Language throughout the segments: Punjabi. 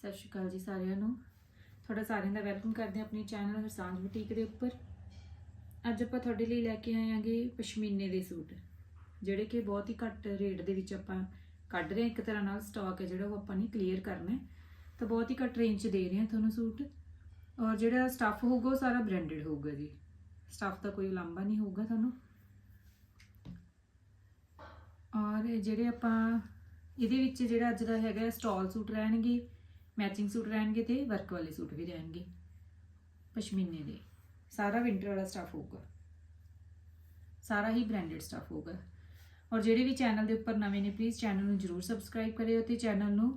ਸਤਿ ਸ਼੍ਰੀ ਅਕਾਲ ਜੀ ਸਾਰਿਆਂ ਨੂੰ। ਤੁਹਾਡਾ ਸਾਰਿਆਂ ਦਾ ਵੈਲਕਮ ਕਰਦੇ ਹਾਂ ਆਪਣੀ ਚੈਨਲ ਹਰਸਾਂਝ ਬੁਟੀਕ ਦੇ ਉੱਪਰ। ਅੱਜ ਆਪਾਂ ਤੁਹਾਡੇ ਲਈ ਲੈ ਕੇ ਆਏ ਆਂਗੇ ਪਸ਼ਮੀਨੇ ਦੇ ਸੂਟ, ਜਿਹੜੇ ਕਿ ਬਹੁਤ ਹੀ ਘੱਟ ਰੇਟ ਦੇ ਵਿੱਚ ਆਪਾਂ ਕੱਢ ਰਹੇ ਹਾਂ। ਇੱਕ ਤਰ੍ਹਾਂ ਨਾਲ ਸਟਾਕ ਹੈ ਜਿਹੜਾ ਉਹ ਆਪਾਂ ਨੇ ਕਲੀਅਰ ਕਰਨਾ ਹੈ। ਤਾਂ ਬਹੁਤ ਹੀ ਘੱਟ ਰੇਂਜ 'ਚ ਦੇ ਰਹੇ ਹਾਂ ਤੁਹਾਨੂੰ ਸੂਟ। ਔਰ ਜਿਹੜਾ ਸਟੱਫ ਹੋਊਗਾ ਉਹ ਸਾਰਾ ਬ੍ਰਾਂਡਡ ਹੋਊਗਾ ਜੀ। ਸਟੱਫ ਦਾ ਕੋਈ ਉਲਾਂਭਾ ਨਹੀਂ ਹੋਊਗਾ ਤੁਹਾਨੂੰ। ਔਰ ਜਿਹੜੇ ਆਪਾਂ ਇਹਦੇ ਵਿੱਚ ਜਿਹੜਾ ਅੱਜ ਦਾ ਹੈਗਾ ਸਟਾਲ ਸੂਟ ਰਹਿਣਗੇ। ਮੈਚਿੰਗ ਸੂਟ ਰਹਿਣਗੇ ਤੇ ਵਰਕ ਵਾਲੇ ਸੂਟ ਵੀ ਰਹਿਣਗੇ। ਪਸ਼ਮੀਨੇ ਦੇ। ਸਾਰਾ ਵਿੰਟਰ ਵਾਲਾ ਸਟਾਫ ਹੋਊਗਾ। ਸਾਰਾ ਹੀ ਬ੍ਰਾਂਡਡ ਸਟਾਫ ਹੋਊਗਾ। ਔਰ ਜਿਹੜੇ ਵੀ ਚੈਨਲ ਦੇ ਉੱਪਰ ਨਵੇਂ ਨੇ ਪਲੀਜ਼ ਚੈਨਲ ਨੂੰ ਜਰੂਰ ਸਬਸਕ੍ਰਾਈਬ ਕਰਿਓ ਤੇ ਚੈਨਲ ਨੂੰ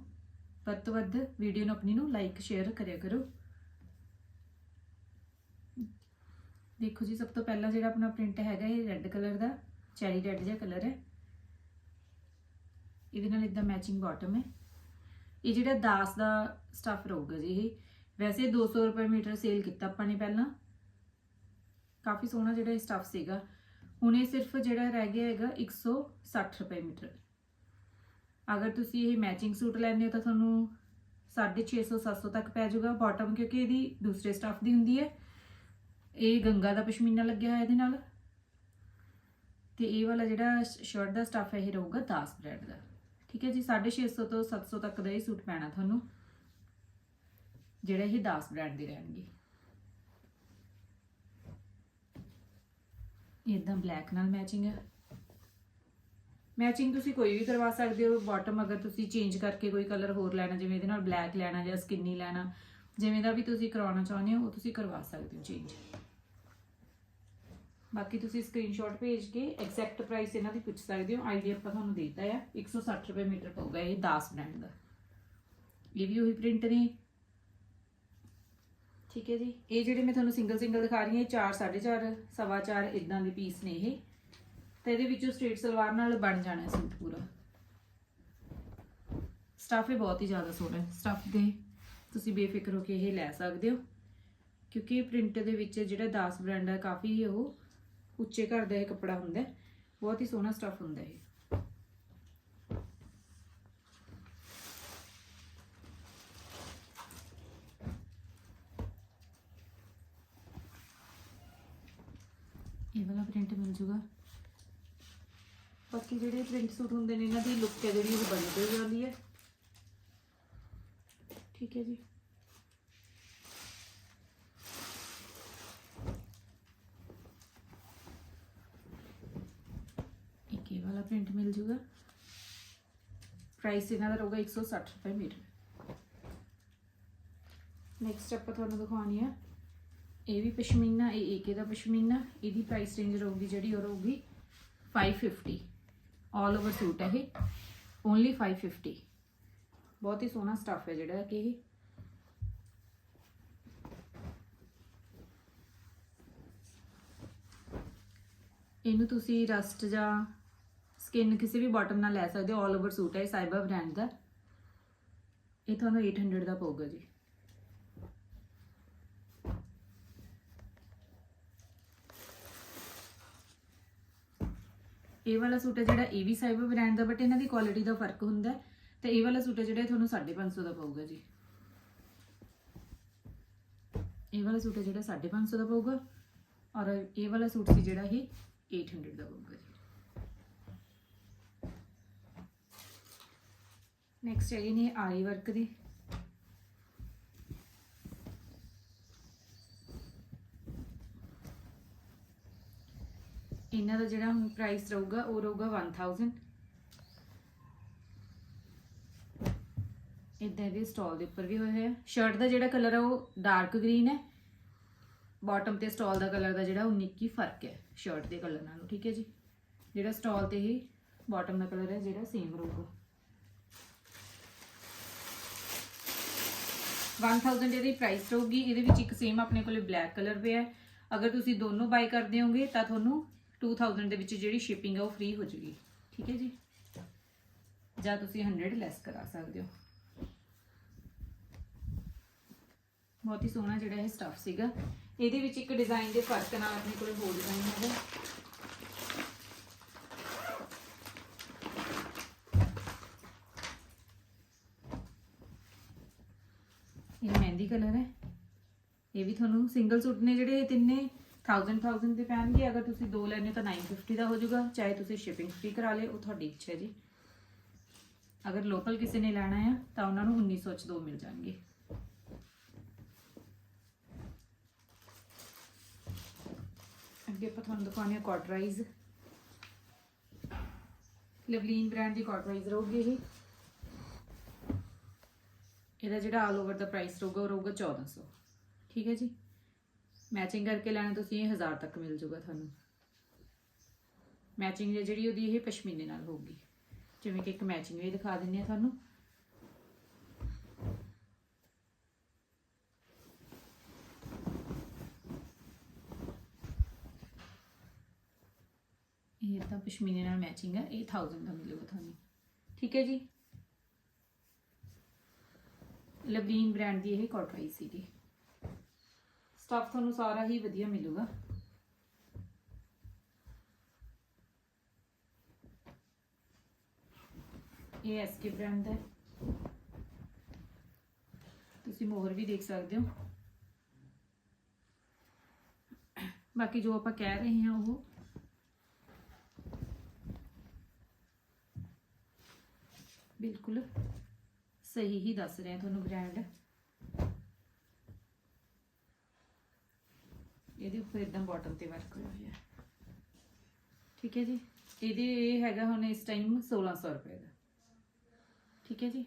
ਵੱਧ ਤੋਂ ਵੱਧ ਵੀਡੀਓ ਨੂੰ ਆਪਣੀ ਨੂੰ ਲਾਈਕ ਸ਼ੇਅਰ ਕਰਿਆ ਕਰੋ। ਦੇਖੋ ਜੀ, ਸਭ ਤੋਂ ਪਹਿਲਾਂ ਜਿਹੜਾ ਆਪਣਾ ਪ੍ਰਿੰਟ ਹੈਗਾ ਇਹ ਰੈੱਡ ਕਲਰ ਦਾ ਚੈਰੀ ਰੈੱਡ ਜਿਹਾ ਕਲਰ ਹੈ। ਇਹਦੇ ਨਾਲ ਇਦਾਂ ਮੈਚਿੰਗ ਬਾਟਮ ਹੈ। ਇਹ ਜਿਹੜਾ ਦਾਸ ਦਾ ਸਟਫ ਰਹੂਗਾ ਜੀ ਇਹ। ਵੈਸੇ 200 ਰੁਪਏ ਮੀਟਰ ਸੇਲ ਕੀਤਾ ਆਪਾਂ ਨੇ ਪਹਿਲਾਂ। ਕਾਫੀ ਸੋਹਣਾ ਜਿਹੜਾ ਇਹ ਸਟਫ ਸੀਗਾ। ਹੁਣ ਇਹ ਸਿਰਫ ਜਿਹੜਾ ਰਹਿ ਗਿਆ ਹੈਗਾ 160 ਰੁਪਏ ਮੀਟਰ। ਅਗਰ ਤੁਸੀਂ ਇਹ ਮੈਚਿੰਗ ਸੂਟ ਲੈਂਦੇ ਹੋ ਤਾਂ ਤੁਹਾਨੂੰ 650 700 ਤੱਕ ਪੈ ਜਾਊਗਾ ਬਾਟਮ ਕਿਉਂਕਿ ਇਹਦੀ ਦੂਸਰੇ ਸਟਫ ਦੀ ਹੁੰਦੀ ਹੈ। ਇਹ ਗੰਗਾ ਦਾ ਪਸ਼ਮੀਨਾ ਲੱਗਿਆ ਹੋਇਆ ਇਹਦੇ ਨਾਲ। ਤੇ ਇਹ ਵਾਲਾ ਜਿਹੜਾ ਸ਼ਰਟ ਦਾ ਸਟਫ ਹੈ, ਇਹ ਰਹੂਗਾ 10 ਬ੍ਰੈਡ ਦਾ। ਠੀਕ ਹੈ ਜੀ 650 ਤੋਂ 700 ਤੱਕ ਦਾ ਇਹ ਸੂਟ ਪੈਣਾ ਤੁਹਾਨੂੰ, ਜਿਹੜਾ ਇਹ 10 ਬ੍ਰਾਂਡ ਦੇ ਰਹਿਣਗੇ। ਇਦਾਂ ਬਲੈਕ ਨਾਲ ਮੈਚਿੰਗ ਹੈ। ਮੈਚਿੰਗ ਤੁਸੀਂ ਕੋਈ ਵੀ ਕਰਵਾ ਸਕਦੇ ਹੋ ਬਾਟਮ ਅਗਰ ਤੁਸੀਂ ਚੇਂਜ ਕਰਕੇ ਕੋਈ ਕਲਰ ਹੋਰ ਲੈਣਾ, ਜਿਵੇਂ ਇਹਦੇ ਨਾਲ ਬਲੈਕ ਲੈਣਾ ਜਾਂ ਸਕਿੰਨੀ ਲੈਣਾ, ਜਿਵੇਂ ਦਾ ਵੀ ਤੁਸੀਂ ਕਰਵਾਉਣਾ ਚਾਹੁੰਦੇ ਹੋ, ਉਹ ਤੁਸੀਂ ਕਰਵਾ ਸਕਦੇ ਹੋ ਚੇਂਜ ਬਾਕੀ ਤੁਸੀਂ ਸਕਰੀਨਸ਼ਾਟ ਭੇਜ ਕੇ ਐਗਜ਼ੈਕਟ ਪ੍ਰਾਈਸ ਇਹਨਾਂ ਦੀ ਪੁੱਛ ਸਕਦੇ ਹੋ। ਆਈਡੀਆ ਆਪਾਂ ਤੁਹਾਨੂੰ ਦੇਤਾ ਹੈ 160 ਰੁਪਏ ਮੀਟਰ ਪਊਗਾ ਇਹ 10 ਬ੍ਰਾਂਡ ਦਾ। ਇਹ ਵੀ ਉਹੀ ਪ੍ਰਿੰਟ ਨੇ। ਠੀਕ ਹੈ ਜੀ। ਇਹ ਜਿਹੜੇ ਮੈਂ ਤੁਹਾਨੂੰ ਸਿੰਗਲ ਸਿੰਗਲ ਦਿਖਾ ਰਹੀ ਹਾਂ 4 4.5 ਸਵਾ 4 ਇਦਾਂ ਦੇ ਪੀਸ ਨੇ ਇਹ। ਤੇ ਇਹਦੇ ਵਿੱਚੋਂ ਸਟ੍ਰੇਟ ਸਲਵਾਰ ਨਾਲ ਬਣ ਜਾਣਾ ਸੂਟ ਪੂਰਾ। ਸਟਾਫ ਇਹ ਬਹੁਤ ਹੀ ਜ਼ਿਆਦਾ ਸੋਹਣਾ ਹੈ। ਸਟਾਫ ਦੇ ਤੁਸੀਂ ਬੇਫਿਕਰ ਹੋ ਕੇ ਇਹ ਲੈ ਸਕਦੇ ਹੋ। ਕਿਉਂਕਿ ਪ੍ਰਿੰਟ ਦੇ ਵਿੱਚ ਜਿਹੜਾ 10 ਬ੍ਰਾਂਡ ਹੈ ਕਾਫੀ ਉਹ ਉੱਚੇ ਘਰ ਦਾ ਇਹ ਕੱਪੜਾ ਹੁੰਦਾ ਹੈ। ਬਹੁਤ ਹੀ ਸੋਹਣਾ ਸਟਫ ਹੁੰਦਾ ਇਹ। ਇਹ ਵਾਲਾ ਪ੍ਰਿੰਟ ਮਿਲ ਜੂਗਾ। ਬਾਕੀ ਜਿਹੜੇ ਪ੍ਰਿੰਟ ਸੂਟ ਹੁੰਦੇ ਨੇ, ਇਹਨਾਂ ਦੀ ਲੁੱਕ ਹੈ ਜਿਹੜੀ ਉਹ ਬਦਲ ਜਾਂਦੀ ਹੈ। ਠੀਕ ਹੈ ਜੀ ਇੱਕ ਇਹ ਵਾਲਾ ਪ੍ਰਿੰਟ ਮਿਲ ਜੂਗਾ? ਪ੍ਰਾਈਸ ਇਹਨਾਂ ਦਾ ਰਹੂਗਾ 160 ਰੁਪਏ ਮੀਟਰ। ਨੈਕਸਟ ਆਪਾਂ ਤੁਹਾਨੂੰ ਦਿਖਾਉਣੀ ਆ। ਇਹ ਵੀ ਪਸ਼ਮੀਨਾ, ਇਹ ਏਕੇ ਦਾ ਪਸ਼ਮੀਨਾ, ਇਹਦੀ ਪ੍ਰਾਈਸ ਰੇਂਜ ਰਹੂਗੀ ਜਿਹੜੀ ਉਹ ਰਹੂਗੀ 550 ਆਲ ਓਵਰ ਸੂਟ ਹੈ ਇਹ। ਓਨਲੀ 550 ਬਹੁਤ ਹੀ ਸੋਹਣਾ ਸਟੱਫ ਹੈ ਜਿਹੜਾ ਕਿ ਇਹ। ਇਹਨੂੰ ਤੁਸੀਂ ਰਸਟ ਜਾਂ ਸਕਿਨ ਕਿਸੇ ਵੀ ਬਾਟਮ ਨਾਲ ਲੈ ਸਕਦੇ ਹੋ ਆਲ ਓਵਰ ਸੂਟ ਹੈ, ਇਹ ਸਾਈਬਾ ਬ੍ਰਾਂਡ ਦਾ। ਇਹ ਤੁਹਾਨੂੰ 800 ਦਾ ਪਊਗਾ ਜੀ। ਇਹ ਵਾਲਾ ਸੂਟ ਹੈ ਜਿਹੜਾ ਇਹ ਵੀ ਸਾਈਬਰ ਬ੍ਰਾਂਡ ਦਾ ਬਟ ਇਹਨਾਂ ਦੀ ਕੁਆਲਿਟੀ ਦਾ ਫ਼ਰਕ ਹੁੰਦਾ ਹੈ। ਤੇ ਇਹ ਵਾਲਾ ਸੂਟ ਹੈ ਜਿਹੜਾ ਇਹ ਤੁਹਾਨੂੰ 550 ਦਾ ਪਊਗਾ ਜੀ। ਇਹ ਵਾਲਾ ਸੂਟ ਹੈ ਜਿਹੜਾ 550 ਦਾ ਪਊਗਾ ਔਰ ਇਹ ਵਾਲਾ ਸੂਟ ਸੀ ਜਿਹੜਾ ਇਹ 800 ਦਾ ਪਊਗਾ ਜੀ। ਨੈਕਸਟ ਹੈਗੇ ਨੇ ਆਰੀ ਵਰਕ ਦੇ। ਇਹਨਾਂ ਦਾ ਜਿਹੜਾ ਹੁਣ ਪ੍ਰਾਈਸ ਰਹੂਗਾ, ਉਹ ਰਹੂਗਾ 1000 ਇਦਾਂ ਦੇ ਸਟਾਲ ਦੇ ਉੱਪਰ ਵੀ ਹੋਏ ਹੋਏ ਆ। ਸ਼ਰਟ ਦਾ ਜਿਹੜਾ ਕਲਰ ਹੈ ਉਹ ਡਾਰਕ ਗ੍ਰੀਨ ਹੈ। ਬਾਟਮ ਤੇ ਸਟਾਲ ਦਾ ਕਲਰ ਦਾ ਜਿਹੜਾ, ਉਹ ਨਿੱਕੀ ਫ਼ਰਕ ਹੈ ਸ਼ਰਟ ਦੇ ਕਲਰ ਨਾਲੋਂ, ਠੀਕ ਹੈ ਜੀ? ਜਿਹੜਾ ਸਟਾਲ ਤੇ ਹੀ ਬਾਟਮ ਦਾ ਕਲਰ ਹੈ, ਜਿਹੜਾ ਸੇਮ ਰਹੂਗਾ। 1000 ਇਹਦੀ ਪ੍ਰਾਈਸ ਰਹੂਗੀ, ਇਹਦੇ ਵਿੱਚ ਇੱਕ ਸੇਮ ਆਪਣੇ ਕੋਲੇ ਬਲੈਕ ਕਲਰ ਪਿਆ ਹੈ। ਅਗਰ ਤੁਸੀਂ ਦੋਨੋਂ ਬਾਈ ਕਰਦੇ ਹੋਗੇ, ਤਾਂ ਤੁਹਾਨੂੰ 2000 ਦੇ ਵਿੱਚ ਜਿਹੜੀ ਸ਼ਿਪਿੰਗ ਹੈ ਉਹ ਫ੍ਰੀ ਹੋ ਜੂਗੀ। ਠੀਕ ਹੈ ਜੀ? ਜਾਂ ਤੁਸੀਂ 100 ਲੈਸ ਕਰਾ ਸਕਦੇ ਹੋ। ਬਹੁਤ ਹੀ ਸੋਹਣਾ ਜਿਹੜਾ ਇਹ ਸਟਫ ਸੀਗਾ। ਇਹਦੇ ਵਿੱਚ ਇੱਕ ਡਿਜ਼ਾਈਨ ਦੇ ਫ਼ਰਕ ਨਾਲ ਆਪਣੇ ਕੋਲੇ ਹੋਰ ਡਿਜ਼ਾਈਨ ਹੈਗਾ ਇਹ ਮਹਿੰਦੀ ਕਲਰ ਹੈ। ਇਹ ਵੀ ਤੁਹਾਨੂੰ ਸਿੰਗਲ ਸੂਟ ਨੇ ਜਿਹੜੇ ਇਹ ਤਿੰਨੇ 1000 1000 ਦੇ ਪੈਣਗੇ। ਅਗਰ ਤੁਸੀਂ ਦੋ ਲੈਣੇ ਤਾਂ 950 ਦਾ ਹੋ ਜਾਊਗਾ। ਚਾਹੇ ਤੁਸੀਂ ਸ਼ਿਪਿੰਗ ਫ੍ਰੀ ਕਰਾ ਲੇ ਉਹ ਤੁਹਾਡੀ ਇੱਛਾ ਹੈ ਜੀ। ਅਗਰ ਲੋਕਲ ਕਿਸੇ ਨੇ ਲੈਣਾ ਹੈ ਤਾਂ ਉਹਨਾਂ ਨੂੰ 1900 ਚ ਦੋ ਮਿਲ ਜਾਣਗੇ। ਅੱਗੇ ਆਪਾਂ ਤੁਹਾਨੂੰ ਦਿਖਾਉਂਦੇ ਹਾਂ ਕਾਟਰਾਈਜ਼ ਲਵਲੀਨ ਬ੍ਰਾਂਡ ਦੀ ਕਾਟਰਾਈਜ਼ ਰਹੂਗੀ ਇਹ। ਇਹਦਾ ਜਿਹੜਾ ਆਲ ਓਵਰ ਦਾ ਪ੍ਰਾਈਸ ਰਹੂਗਾ, ਉਹ ਰਹੂਗਾ 1400 ਠੀਕ ਹੈ ਜੀ? ਮੈਚਿੰਗ ਕਰਕੇ ਲੈਣਾ ਤੁਸੀਂ, ਇਹ 1000 ਤੱਕ ਮਿਲ ਜਾਊਗਾ ਤੁਹਾਨੂੰ। ਮੈਚਿੰਗ ਜਿਹੜੀ ਉਹਦੀ ਇਹ ਪਸ਼ਮੀਨੇ ਨਾਲ ਹੋਊਗੀ। ਜਿਵੇਂ ਕਿ ਇੱਕ ਮੈਚਿੰਗ ਵੀ ਦਿਖਾ ਦਿੰਨੀ ਆ ਤੁਹਾਨੂੰ। ਇਹ ਤਾਂ ਪਸ਼ਮੀਨੇ ਨਾਲ ਮੈਚਿੰਗ ਹੈ, ਇਹ 1000 ਦਾ ਮਿਲੂਗਾ ਤੁਹਾਨੂੰ। ਠੀਕ ਹੈ ਜੀ? ਲਵਲੀਨ ਬ੍ਰਾਂਡ ਦੀ ਇਹ ਕੋਟਰਾਈ ਸੀਗੀ। ਸਟਾਫ ਤੁਹਾਨੂੰ ਸਾਰਾ ਹੀ ਵਧੀਆ ਮਿਲੂਗਾ। ਇਹ ਐਸਕੇ ਬ੍ਰਾਂਡ ਦਾ ਤੁਸੀਂ ਮੋਹਰ ਵੀ ਦੇਖ ਸਕਦੇ ਹੋ। ਬਾਕੀ ਜੋ ਆਪਾਂ ਕਹਿ ਰਹੇ ਹਾਂ ਉਹ ਬਿਲਕੁਲ ਸਹੀ ਹੀ ਦੱਸ ਰਹੇ ਤੁਹਾਨੂੰ ਬ੍ਰਾਂਡ ਇਹਦੇ ਉੱਪਰ ਇਦਾਂ ਬਾਟਮ ਤੇ ਵਰਕ ਹੋਇਆ ਹੋਇਆ। ਠੀਕ ਹੈ ਜੀ? ਇਹਦੇ ਇਹ ਹੈਗਾ ਹੁਣ ਇਸ ਟਾਈਮ 1600 ਰੁਪਏ ਦਾ। ਠੀਕ ਹੈ ਜੀ?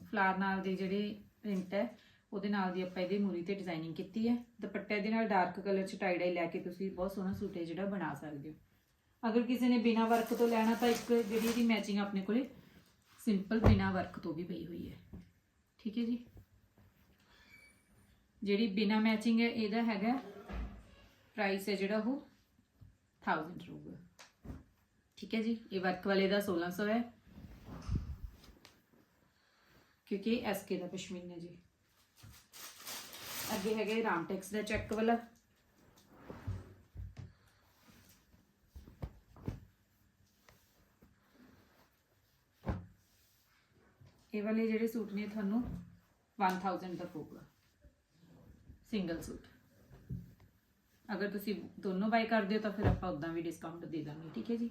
ਫਲਾਰ ਨਾਲ ਦੇ ਜਿਹੜੇ ਪ੍ਰਿੰਟ ਹੈ, ਉਹਦੇ ਨਾਲ ਦੀ ਆਪਾਂ ਇਹਦੇ ਮੂਰੀ ਤੇ ਡਿਜ਼ਾਈਨਿੰਗ ਕੀਤੀ ਹੈ। ਦੁਪੱਟੇ ਦੇ ਨਾਲ ਡਾਰਕ ਕਲਰ ਚ ਟਾਈ ਡਾਈ ਲੈ ਕੇ ਤੁਸੀਂ ਬਹੁਤ ਸੋਹਣਾ ਸੂਟ ਹੈ ਜਿਹੜਾ ਬਣਾ ਸਕਦੇ ਹੋ। ਅਗਰ ਕਿਸੇ ਨੇ ਬਿਨਾ ਵਰਕ ਤੋਂ ਲੈਣਾ ਤਾਂ ਇੱਕ ਜਿਹੜੀ ਇਹਦੀ ਮੈਚਿੰਗ ਆਪਣੇ ਕੋਲੇ ਸਿੰਪਲ ਬਿਨਾ ਵਰਕ ਤੋਂ ਵੀ ਪਈ ਹੋਈ ਹੈ। ਠੀਕ ਹੈ ਜੀ? ਜਿਹੜੀ ਬਿਨਾ ਮੈਚਿੰਗ ਹੈ, ਇਹਦਾ ਹੈਗਾ ਪ੍ਰਾਈਸ ਹੈ ਜਿਹੜਾ ਉਹ 1000 ਰਹੂਗਾ ਠੀਕ ਹੈ ਜੀ? ਇਹ ਵਰਕ ਵਾਲੇ ਦਾ 1600 ਹੈ। ਕਿਉਂਕਿ ਐਸਕੇ ਦਾ ਪਸ਼ਮੀਨਾ ਜੀ। ਅੱਗੇ ਹੈਗਾ ਰਾਮਟੈਕਸ ਦਾ ਚੈੱਕ ਵਾਲਾ। ਇਹ ਵਾਲੇ ਜਿਹੜੇ ਸੂਟ ਨੇ ਤੁਹਾਨੂੰ 1000 ਦਾ ਹੋਊਗਾ ਸਿੰਗਲ ਸੂਟ। ਅਗਰ ਤੁਸੀਂ ਦੋਨੋਂ ਬਾਈ ਕਰਦੇ ਹੋ ਤਾਂ ਫਿਰ ਆਪਾਂ ਉਦਾਂ ਵੀ ਡਿਸਕਾਊਂਟ ਦੇ ਦਾਂਗੇ, ਠੀਕ ਹੈ ਜੀ?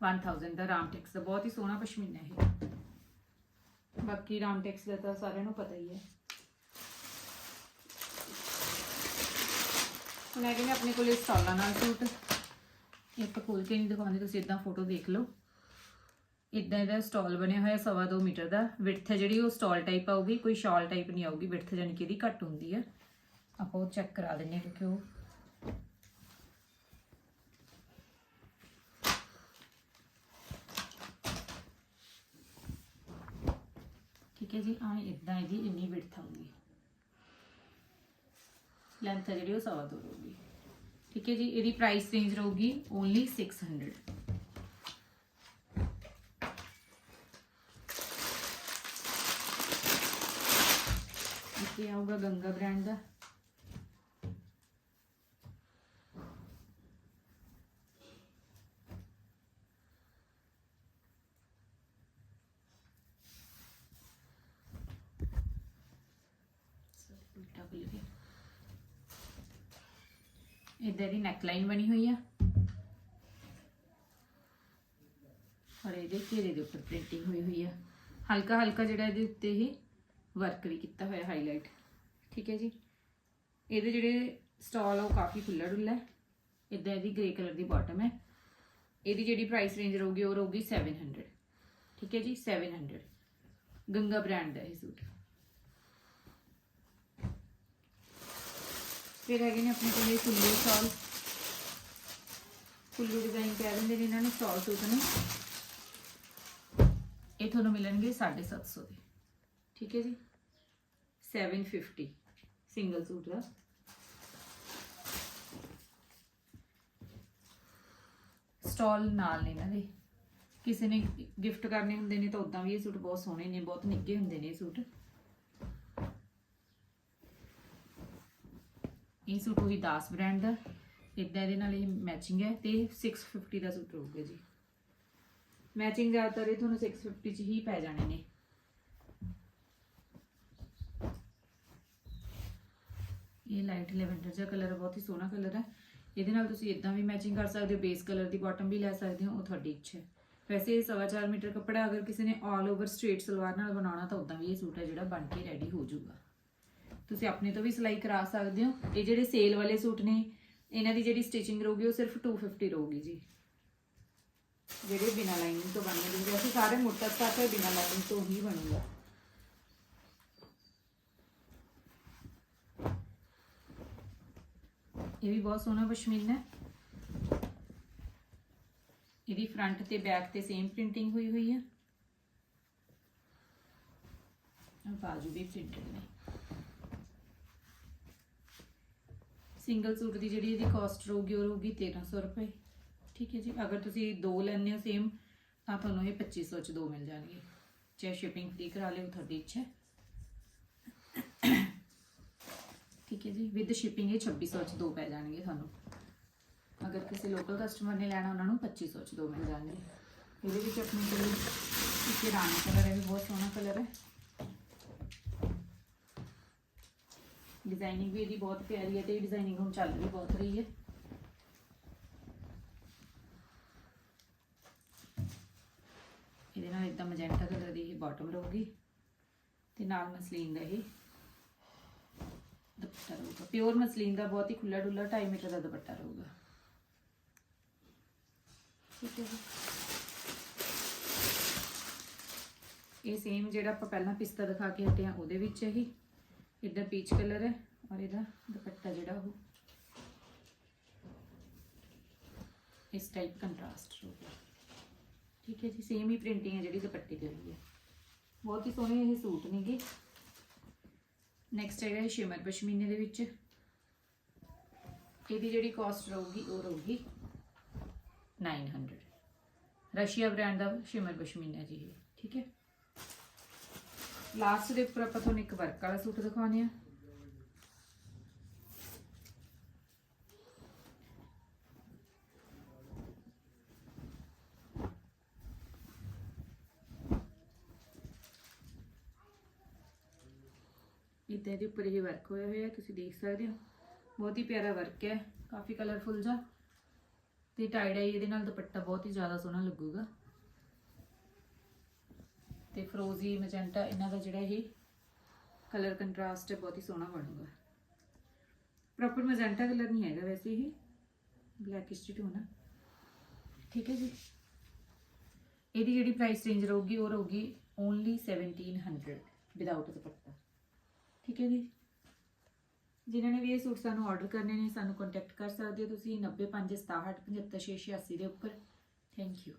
1000 ਦਾ ਰਾਮਟੈਕਸ ਦਾ, ਬਹੁਤ ਹੀ ਸੋਹਣਾ ਪਸ਼ਮੀਨਾ ਹੈ ਬਾਕੀ ਰਾਮਟੈਕਸ ਦਾ ਤਾਂ ਸਾਰਿਆਂ ਨੂੰ ਪਤਾ ਹੀ ਹੈ। ਹੁਣ ਹੈਗੇ ਨੇ ਆਪਣੇ ਕੋਲ ਸਟਾਲਾਂ ਨਾਲ ਸੂਟ। ਇਹ ਆਪਾਂ ਖੋਲ ਕੇ ਨਹੀਂ ਦਿਖਾਉਂਦੇ, ਤੁਸੀਂ ਇਦਾਂ ਫੋਟੋ ਦੇਖ ਲਓ। ਇਦਾਂ ਇਹਦਾ ਸਟਾਲ ਬਣਿਆ ਹੋਇਆ ਸਵਾ ਦੋ ਮੀਟਰ ਦਾ। ਵਿਡਥ ਜਿਹੜੀ ਉਹ ਸਟਾਲ ਟਾਈਪ ਆਊਗੀ, ਕੋਈ ਸ਼ਾਲ ਟਾਈਪ ਨਹੀਂ ਆਊਗੀ। ਵਿਡਥ ਜਾਨੀ ਕਿ ਇਹਦੀ ਘੱਟ ਹੁੰਦੀ ਹੈ ਆਪਾਂ ਉਹ ਚੈੱਕ ਕਰਾ ਦਿੰਨੇ ਹਾਂ ਕਿਉਂਕਿ ਉਹ ਠੀਕ ਹੈ ਜੀ ਆ ਇਦਾਂ ਇਹਦੀ ਇੰਨੀ ਵਿਡਥ ਆਊਗੀ। ਲੈਂਥ ਜਿਹੜੀ ਉਹ ਸਵਾ ਦੋ ਰਹੂਗੀ। ਠੀਕ ਹੈ ਜੀ, ਇਹਦੀ ਪ੍ਰਾਈਸ ਰੇਂਜ ਰਹੂਗੀ ਓਨਲੀ 600 ਆਊਗਾ ਗੰਗਾ ਬ੍ਰਾਂਡ ਦਾ। ਉਲਟਾ ਖੁੱਲ ਨੈਕ ਲਾਈਨ ਬਣੀ ਹੋਈ ਆ। ਔਰ ਇਹਦੇ ਘੇਰੇ ਦੇ ਉੱਪਰ ਪ੍ਰਿੰਟਿੰਗ ਹੋਈ ਹੋਈ ਆ। ਹਲਕਾ ਹਲਕਾ ਜਿਹੜਾ ਇਹਦੇ ਉੱਤੇ ਹੀ ਵਰਕ ਵੀ ਕੀਤਾ ਹੋਇਆ ਹਾਈਲਾਈਟ ਠੀਕ ਹੈ ਜੀ। ਇਹਦੇ ਜਿਹੜੇ ਸਟਾਲ ਆ, ਉਹ ਕਾਫੀ ਖੁੱਲਾ ਡੁੱਲਾ ਹੈ। ਇਦਾਂ ਇਹਦੀ ਗ੍ਰੇ ਕਲਰ ਦੀ ਬਾਟਮ ਹੈ। ਇਹਦੀ ਜਿਹੜੀ ਪ੍ਰਾਈਸ ਰੇਂਜ ਰਹੂਗੀ, ਉਹ ਰਹੂਗੀ 700 ਠੀਕ ਹੈ ਜੀ 700 ਗੰਗਾ ਬ੍ਰਾਂਡ ਦਾ ਇਹ ਸੂਟ। ਫਿਰ ਹੈਗੇ ਨੇ ਆਪਣੇ ਕੋਲ ਇਹ ਕੁੱਲੂ ਸ਼ਾਲ ਕੁੱਲੂ ਡਿਜ਼ਾਈਨ ਕਹਿ ਦਿੰਦੇ ਨੇ ਇਹਨਾਂ ਨੂੰ ਸ਼ਾਲ ਸੂਟ ਨੇ। ਇਹ ਤੁਹਾਨੂੰ ਮਿਲਣਗੇ 750 ਦੇ। ਠੀਕ ਹੈ ਜੀ 750 ਸਿੰਗਲ ਸੂਟ ਦਾ ਸਟਾਲ ਨਾਲ ਨੇ ਇਹਨਾਂ ਦੇ। ਕਿਸੇ ਨੇ ਗਿਫਟ ਕਰਨੇ ਹੁੰਦੇ ਨੇ ਤਾਂ ਉਦਾਂ ਵੀ ਇਹ ਸੂਟ ਬਹੁਤ ਸੋਹਣੇ ਨੇ, ਬਹੁਤ ਨਿੱਘੇ ਹੁੰਦੇ ਨੇ ਇਹ ਸੂਟ। ਇਹ ਸੂਟ ਉਹੀ 10 ਬ੍ਰਾਂਡ ਦਾ। ਇਦਾਂ ਇਹਦੇ ਨਾਲ ਇਹ ਮੈਚਿੰਗ ਹੈ ਤੇ 650 ਦਾ ਸੂਟ ਹੋਊਗਾ ਜੀ। ਮੈਚਿੰਗ ਜ਼ਿਆਦਾਤਰ ਇਹ ਤੁਹਾਨੂੰ 650 ਚ ਹੀ ਪੈ ਜਾਣੇ ਨੇ। ਇਹ ਲਾਈਟ ਲੈਵੈਂਡਰ ਜਿਹਾ ਕਲਰ, ਬਹੁਤ ਹੀ ਸੋਹਣਾ ਕਲਰ ਹੈ। ਇਹਦੇ ਨਾਲ ਤੁਸੀਂ ਇਦਾਂ ਵੀ ਮੈਚਿੰਗ ਕਰ ਸਕਦੇ ਹੋ ਬੇਸ ਕਲਰ ਦੀ ਬਾਟਮ ਵੀ ਲੈ ਸਕਦੇ ਹੋ, ਉਹ ਤੁਹਾਡੀ ਇੱਛਾ ਹੈ। ਵੈਸੇ ਇਹ ਸਵਾ ਚਾਰ ਮੀਟਰ ਕੱਪੜਾ ਅਗਰ ਕਿਸੇ ਨੇ ਆਲ ਓਵਰ ਸਟ੍ਰੇਟ ਸਲਵਾਰ ਨਾਲ ਬਣਾਉਣਾ ਤਾਂ ਉਦਾਂ ਵੀ ਇਹ ਸੂਟ ਹੈ ਜਿਹੜਾ ਬਣ ਕੇ ਰੈਡੀ ਹੋ ਜਾਊਗਾ। ਤੁਸੀਂ ਆਪਣੇ ਤੋਂ ਵੀ ਸਿਲਾਈ ਕਰਾ ਸਕਦੇ ਹੋ। ਇਹ ਜਿਹੜੇ ਸੇਲ ਵਾਲੇ ਸੂਟ ਨੇ, ਇਹਨਾਂ ਦੀ ਜਿਹੜੀ ਸਟਿਚਿੰਗ ਰਹੂਗੀ ਉਹ ਸਿਰਫ 250 ਰਹੂਗੀ ਜੀ। ਜਿਹੜੇ ਬਿਨਾ ਲਾਈਨਿੰਗ ਤੋਂ ਬਣਨੇ ਨੇ, ਵੈਸੇ ਸਾਰੇ ਮੋਟਾ ਸਟਾਫ ਹੈ ਬਿਨਾ ਲਾਈਨਿੰਗ ਤੋਂ ਹੀ ਬਣੂਗਾ। ਇਹ ਵੀ ਬਹੁਤ ਸੋਹਣਾ ਪਸ਼ਮੀਨਾ ਹੈ। ਇਹਦੀ ਫਰੰਟ ਤੇ ਬੈਕ ਤੇ ਸੇਮ ਪ੍ਰਿੰਟਿੰਗ ਹੋਈ ਹੋਈ ਹੈ ਬਾਜੂ ਵੀ ਪ੍ਰਿੰਟਡ ਨੇ। ਸਿੰਗਲ ਸੂਟ ਦੀ ਜਿਹੜੀ ਇਹਦੀ ਕਾਸਟ ਰਹੂਗੀ, ਉਹ ਰਹੂਗੀ 1300 ਰੁਪਏ। ਠੀਕ ਹੈ ਜੀ, ਅਗਰ ਤੁਸੀਂ ਦੋ ਲੈਣੇ ਹੋ ਸੇਮ ਤਾਂ ਤੁਹਾਨੂੰ ਇਹ 2500 ਚ ਦੋ ਮਿਲ ਜਾਣਗੇ। ਚਾਹੇ ਸ਼ਿਪਿੰਗ ਫ੍ਰੀ ਕਰਾ ਲਿਓ, ਤੁਹਾਡੀ ਇੱਛਾ ਹੈ। ਠੀਕ ਹੈ ਜੀ ਵਿਦ ਸ਼ਿਪਿੰਗ ਇਹ 2600 ਚ ਦੋ ਪੈ ਜਾਣਗੇ ਤੁਹਾਨੂੰ ਅਗਰ ਕਿਸੇ ਲੋਕਲ ਕਸਟਮਰ ਨੇ ਲੈਣਾ, ਉਹਨਾਂ ਨੂੰ 2500 ਚ ਦੋ ਮਿਲ ਜਾਣਗੇ। ਇਹਦੇ ਵਿੱਚ ਆਪਣੇ ਕੋਲ ਇੱਕ ਰਾਣੀ ਕਲਰ ਹੈ ਵੀ ਬਹੁਤ ਸੋਹਣਾ ਕਲਰ ਹੈ। ਡਿਜ਼ਾਈਨਿੰਗ ਵੀ ਇਹਦੀ ਬਹੁਤ ਪਿਆਰੀ ਹੈ ਤੇ ਡਿਜ਼ਾਈਨਿੰਗ ਹੁਣ ਚੱਲ ਵੀ ਬਹੁਤ ਰਹੀ ਹੈ। ਇਹਦੇ ਨਾਲ ਇਦਾਂ ਮਜੈਂਟਾ ਕਲਰ ਦੀ ਇਹ ਬਾਟਮ ਰਹੂਗੀ। ਤੇ ਨਾਲ ਮਸਲੀਨ ਦਾ ਇਹ ਦੁਪੱਟਾ ਰਹੂਗਾ। ਪਿਓਰ ਮਸਲੀਨ ਦਾ ਬਹੁਤ ਹੀ ਖੁੱਲਾ ਡੁੱਲਾ 2.5 ਮੀਟਰ ਦਾ ਦੁਪੱਟਾ ਰਹੂਗਾ। ਠੀਕ ਹੈ ਜੀ। ਇਹ ਸੇਮ ਜਿਹੜਾ ਆਪਾਂ ਪਹਿਲਾਂ ਪਿਸਤਾ ਦਿਖਾ ਕੇ ਹਟੇ ਆ ਉਹਦੇ ਵਿੱਚ ਹੀ ਇਹਦਾ ਪੀਚ ਕਲਰ ਹੈ ਔਰ ਇਹਦਾ ਦੁਪੱਟਾ ਜਿਹੜਾ ਉਹ ਇਸ ਟਾਈਪ ਕੰਟਰਾਸਟ ਰਹੂਗਾ। ਠੀਕ ਹੈ ਜੀ ਸੇਮ ਹੀ ਪ੍ਰਿੰਟਿੰਗ ਹੈ ਜਿਹੜੀ ਦੁਪੱਟੇ ਤੇ ਹੋਈ ਹੈ। ਬਹੁਤ ਹੀ ਸੋਹਣੇ ਇਹ ਸੂਟ ਨੇਗੇ। ਨੈਕਸਟ ਹੈਗਾ ਇਹ ਸ਼ਿਮਰ ਪਸ਼ਮੀਨੇ ਦੇ ਵਿੱਚ। ਇਹਦੀ ਜਿਹੜੀ ਕਾਸਟ ਰਹੂਗੀ, ਉਹ ਰਹੂਗੀ 900 ਰਸ਼ੀਆ ਬ੍ਰਾਂਡ ਦਾ ਸ਼ਿਮਰ ਪਸ਼ਮੀਨਾ ਜੀ ਠੀਕ ਹੈ? ਲਾਸਟ ਦੇ ਉੱਪਰ ਆਪਾਂ ਤੁਹਾਨੂੰ ਇੱਕ ਵਰਕ ਵਾਲਾ ਸੂਟ ਦਿਖਾਉਂਦੇ ਆ ਇੱਥੇ ਦੇ ਉੱਪਰ ਇਹ ਵਰਕ ਹੋਇਆ ਹੋਇਆ, ਤੁਸੀਂ ਦੇਖ ਸਕਦੇ ਹੋ। ਬਹੁਤ ਹੀ ਪਿਆਰਾ ਵਰਕ ਹੈ, ਕਾਫੀ ਕਲਰਫੁਲ ਜਾ ਤੇ ਟਾਈ ਡਾਈ ਇਹਦੇ ਨਾਲ ਦੁਪੱਟਾ ਬਹੁਤ ਹੀ ਜ਼ਿਆਦਾ ਸੋਹਣਾ ਲੱਗੂਗਾ। ਤੇ ਫਰੋਜ਼ੀ ਮੈਜੈਂਟਾ ਇਹਨਾਂ ਦਾ ਜਿਹੜਾ ਇਹ ਕਲਰ ਕੰਟਰਾਸਟ ਹੈ, ਬਹੁਤ ਹੀ ਸੋਹਣਾ ਬਣੂਗਾ। ਪ੍ਰੋਪਰ ਮੈਜੈਂਟਾ ਕਲਰ ਨਹੀਂ ਹੈਗਾ ਵੈਸੇ ਇਹ। ਬਲੈਕਿਸ਼ ਜਿਹਾ ਟੋਨ ਠੀਕ ਹੈ ਜੀ। ਇਹਦੀ ਜਿਹੜੀ ਪ੍ਰਾਈਸ ਰੇਂਜ ਰਹੂਗੀ, ਉਹ ਰਹੂਗੀ ਓਨਲੀ 1700 ਵਿਦਆਊਟ ਦੁਪੱਟਾ। ਠੀਕ ਹੈ ਜੀ। ਜਿਨ੍ਹਾਂ ਨੇ ਵੀ ਇਹ ਸੂਟ ਸਾਨੂੰ ਆਰਡਰ ਕਰਨੇ ਨੇ, ਸਾਨੂੰ ਕੰਟੈਕਟ ਕਰ ਸਕਦੇ ਹੋ ਤੁਸੀਂ 90567 75686 ਦੇ ਉੱਪਰ। Thank you